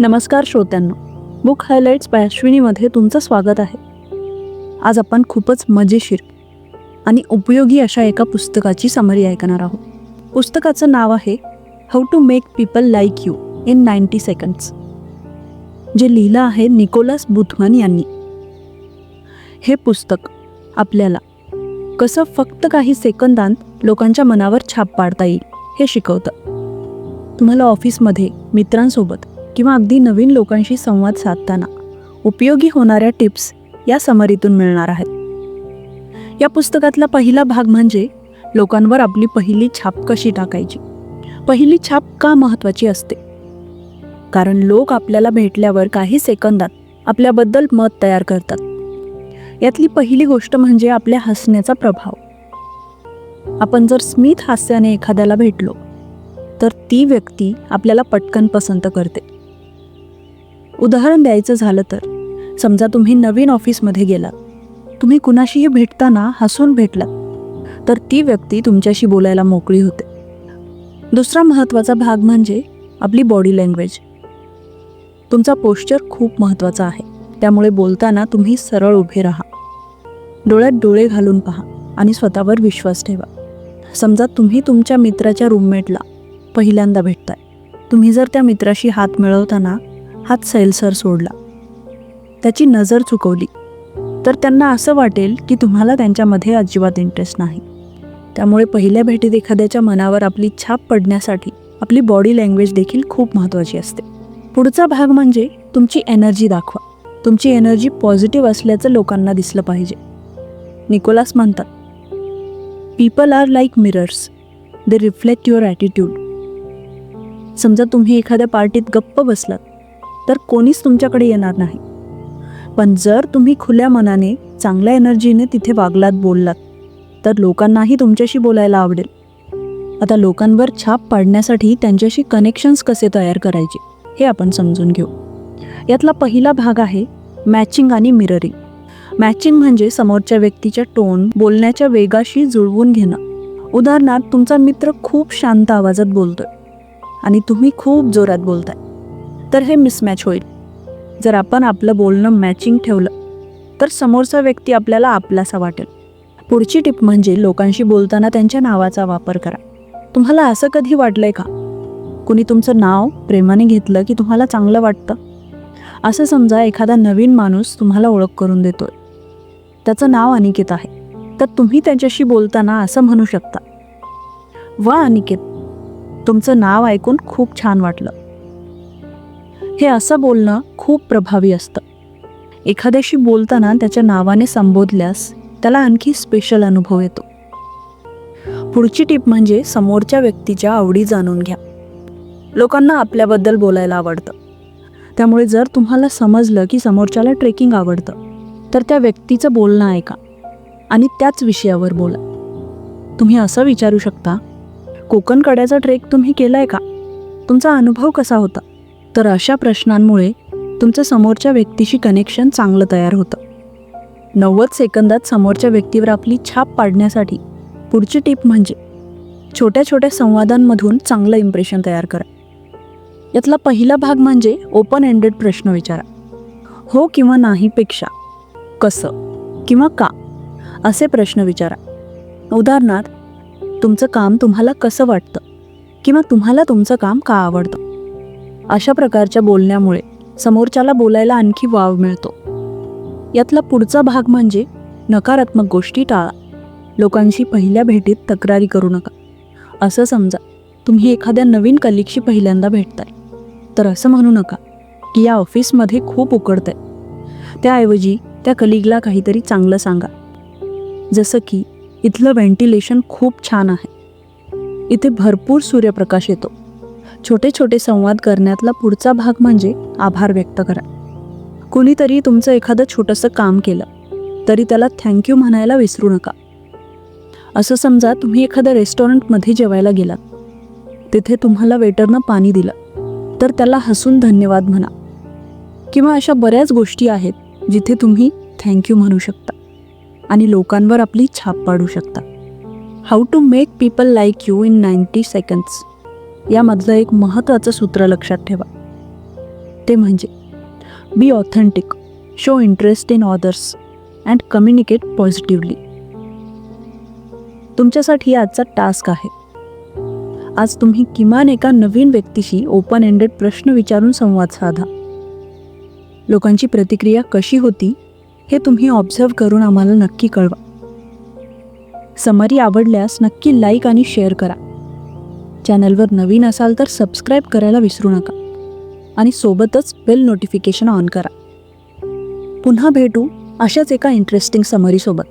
नमस्कार श्रोत्यांनो. Book highlights bye अश्विनीमध्ये तुमचं स्वागत आहे. आज आपण खूपच मजेशीर आणि उपयोगी अशा एका पुस्तकाची समरी ऐकणार आहोत. पुस्तकाचं नाव आहे how to make people like you in ninety seconds जे लिहिलं आहे निकोलस बुथमन यांनी. हे पुस्तक आपल्याला कसं फक्त काही सेकंदांत लोकांच्या मनावर छाप पाडता येईल हे शिकवतं. तुम्हाला ऑफिसमध्ये मित्रांसोबत किंवा अगदी नवीन लोकांशी संवाद साधताना उपयोगी होणाऱ्या टिप्स या समरीतून मिळणार आहेत. या पुस्तकातला पहिला भाग म्हणजे लोकांवर आपली पहिली छाप कशी टाकायची? पहिली छाप का महत्त्वाची असते? कारण लोक आपल्याला भेटल्यावर काही सेकंदात आपल्याबद्दल मत तयार करतात. यातली पहिली गोष्ट म्हणजे आपल्या हसण्याचा प्रभाव. आपण जर स्मित हास्याने एखाद्याला भेटलो तर ती व्यक्ती आपल्याला पटकन पसंत करते. उदाहरण द्यायचं झालं तर. समजा तुम्ही नवीन ऑफिसमध्ये गेलात तुम्ही कुणाशीही भेटताना हसून भेटलात. तर ती व्यक्ती तुमच्याशी बोलायला मोकळी होते. दुसरा महत्त्वाचा भाग म्हणजे आपली बॉडी लँग्वेज तुमचा पोश्चर खूप महत्त्वाचा आहे. त्यामुळे बोलताना तुम्ही सरळ उभे राहा. डोळ्यात डोळे घालून पहा आणि स्वतःवर विश्वास ठेवा. समजा तुम्ही तुमच्या मित्राच्या रूममेटला पहिल्यांदा भेटताय. तुम्ही जर त्या मित्राशी हात मिळवताना हात सैलसर सोडला. त्याची नजर चुकवली. तर त्यांना असं वाटेल की तुम्हाला त्यांच्यामध्ये अजिबात इंटरेस्ट नाही. त्यामुळे पहिल्या भेटीत एखाद्याच्या मनावर आपली छाप पडण्यासाठी आपली बॉडी लँग्वेज देखील खूप महत्त्वाची असते. पुढचा भाग म्हणजे तुमची एनर्जी दाखवा. तुमची एनर्जी पॉझिटिव्ह असल्याचं लोकांना दिसलं पाहिजे. निकोलास म्हणतात people are like mirrors they reflect your attitude समजा तुम्ही एखाद्या पार्टीत गप्प बसलात. तर कोणीच तुमच्याकडे येणार नाही. पण जर तुम्ही खुल्या मनाने चांगल्या एनर्जीने तिथे वागलात बोललात तर लोकांनाही तुमच्याशी बोलायला आवडेल. आता लोकांवर छाप पाडण्यासाठी त्यांच्याशी कनेक्शन्स कसे तयार करायचे हे आपण समजून घेऊ. यातला पहिला भाग आहे मॅचिंग आणि मिररिंग मॅचिंग म्हणजे समोरच्या व्यक्तीच्या टोन बोलण्याच्या वेगाशी जुळवून घेणं. उदाहरणार्थ तुमचा मित्र खूप शांत आवाजात बोलतोय आणि तुम्ही खूप जोरात बोलताय. तर हे मिसमॅच होईल. जर आपण आपलं बोलणं मॅचिंग ठेवलं तर समोरचा व्यक्ती आपल्याला आपलासा वाटेल. पुढची टिप म्हणजे लोकांशी बोलताना त्यांच्या नावाचा वापर करा. तुम्हाला असं कधी वाटलंय का? कुणी तुमचं नाव प्रेमाने घेतलं की तुम्हाला चांगलं वाटतं? असं समजा एखादा नवीन माणूस तुम्हाला ओळख करून देतोय. त्याचं नाव अनिकेत आहे. तर तुम्ही त्याच्याशी बोलताना असं म्हणू शकता. वा अनिकेत. तुमचं नाव ऐकून खूप छान वाटलं. हे असं बोलणं खूप प्रभावी असतं. एखाद्याशी बोलताना त्याच्या नावाने संबोधल्यास त्याला आणखी स्पेशल अनुभव येतो. पुढची टीप म्हणजे समोरच्या व्यक्तीच्या आवडी जाणून घ्या. लोकांना आपल्याबद्दल बोलायला आवडतं. त्यामुळे जर तुम्हाला समजलं की समोरच्याला ट्रेकिंग आवडतं तर त्या व्यक्तीचं बोलणं ऐका आणि त्याच विषयावर बोला. तुम्ही असं विचारू शकता कोकण कड्याचा ट्रेक तुम्ही केलाय का? तुमचा अनुभव कसा होता? तर अशा प्रश्नांमुळे तुमचं समोरच्या व्यक्तीशी कनेक्शन चांगलं तयार होतं. नव्वद सेकंदात समोरच्या व्यक्तीवर आपली छाप पाडण्यासाठी पुढची टीप म्हणजे छोट्या छोट्या संवादांमधून चांगलं इम्प्रेशन तयार करा. यातला पहिला भाग म्हणजे ओपन एंडेड प्रश्न विचारा. हो किंवा नाहीपेक्षा कसं किंवा का असे प्रश्न विचारा. उदाहरणार्थ तुमचं काम तुम्हाला कसं वाटतं किंवा तुम्हाला तुमचं काम का आवडतं? अशा प्रकारच्या बोलण्यामुळे समोरच्याला बोलायला आणखी वाव मिळतो. यातला पुढचा भाग म्हणजे नकारात्मक गोष्टी टाळा. लोकांशी पहिल्या भेटीत तक्रारी करू नका. असं समजा तुम्ही एखाद्या नवीन कलिगशी पहिल्यांदा भेटताय. तर असं म्हणू नका की या ऑफिसमध्ये खूप उकडतंय. त्याऐवजी त्या कलिगला काहीतरी चांगलं सांगा. जसं की इथलं व्हेंटिलेशन खूप छान आहे. इथे भरपूर सूर्यप्रकाश येतो. छोटे छोटे संवाद करण्यातला पुढचा भाग म्हणजे आभार व्यक्त करा. कुणीतरी तुमचं एखादं छोटंसं काम केलं तरी त्याला थँक्यू म्हणायला विसरू नका. असं समजा तुम्ही एखाद्या रेस्टॉरंटमध्ये जेवायला गेलात. तिथे तुम्हाला वेटरनं पाणी दिलं तर त्याला हसून धन्यवाद म्हणा. किंवा अशा बऱ्याच गोष्टी आहेत जिथे तुम्ही थँक्यू म्हणू शकता आणि लोकांवर आपली छाप पाडू शकता. How to make people like you in ninety seconds यामधलं एक महत्त्वाचं सूत्र लक्षात ठेवा. ते म्हणजे be authentic show interest in others and communicate positively तुमच्यासाठी आजचा टास्क आहे. आज तुम्ही किमान एका नवीन व्यक्तीशी ओपन एंडेड प्रश्न विचारून संवाद साधा. लोकांची प्रतिक्रिया कशी होती हे तुम्ही ऑब्झर्व करून आम्हाला नक्की कळवा. समरी आवडल्यास नक्की लाईक आणि शेअर करा. चॅनलवर नवीन असाल तर सबस्क्राईब करायला विसरू नका. आणि सोबतच बेल नोटिफिकेशन ऑन करा. पुन्हा भेटू अशाच एका इंटरेस्टिंग समरीसोबत